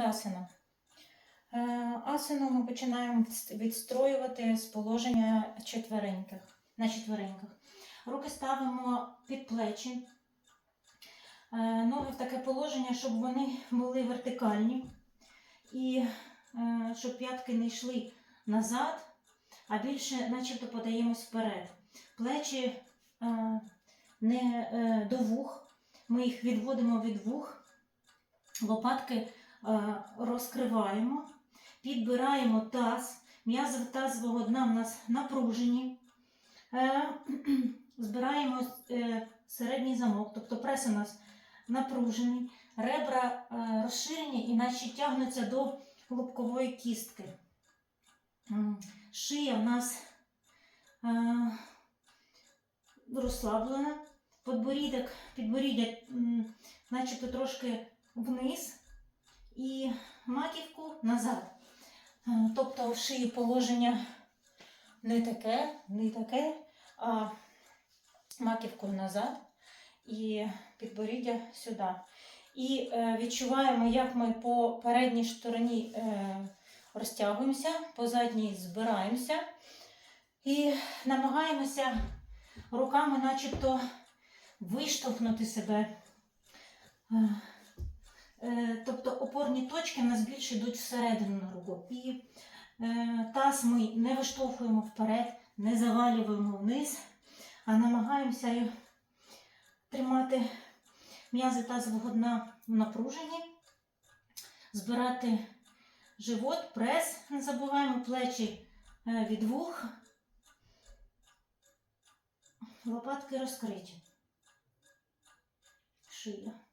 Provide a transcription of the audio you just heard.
Тандасана. Е, Асану ми починаємо відстроювати з положення четвереньких, на четвереньках. Руки ставимо під плечі. Е, Ноги в таке положення, щоб вони були вертикальні. І е, щоб п'ятки не йшли назад, а більше начебто подаємось вперед. Плечі е, не е, до вух. Ми їх відводимо від вух, лопатки е, розкриваємо, підбираємо таз. М'язи тазового дна в нас напружені. Е, збираємо е, середній замок, тобто прес у нас напружений, ребра е, розширені і наче тягнуться до лобкової кістки. Шия в нас е, розслаблена, підборіддя начебто трошки вниз і маківку назад. Е, Тобто в шиї положення не таке, не таке, а маківкою назад і підборіддя сюди. І е, відчуваємо, як ми по передній стороні е, розтягуємося, по задній збираємося і намагаємося руками начебто виштовхнути себе. Опорні точки нас більше йдуть всередину на руку. І е, таз ми не виштовхуємо вперед, не завалюємо вниз, а намагаємося тримати м'язи тазового дна в напруженні, збирати живот, прес, не забуваємо плечі е, від вух, лопатки розкриті. Шия.